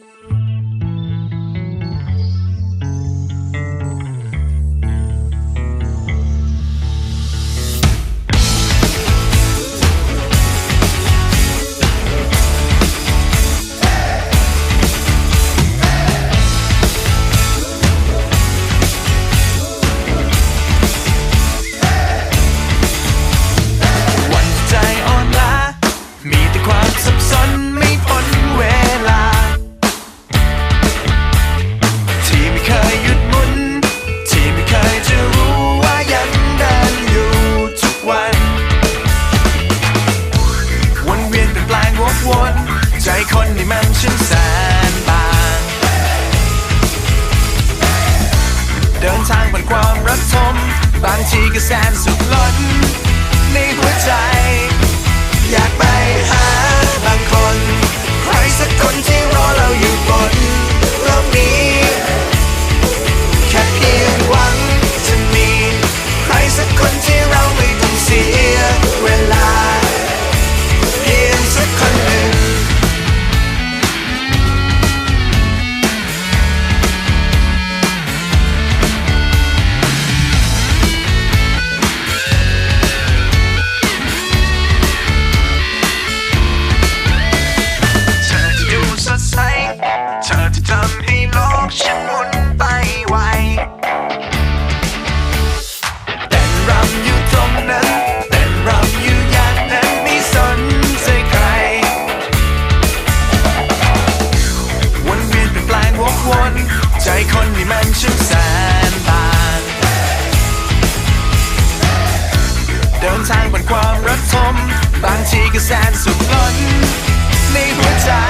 วัน วน ใจคนที่มันช่างแสนบาง เดินทางบนความรักทม บางทีก็แสนสุขล้นในหัวใจ อยากไป บางทีก็แสนสุขล้นในหัวใจ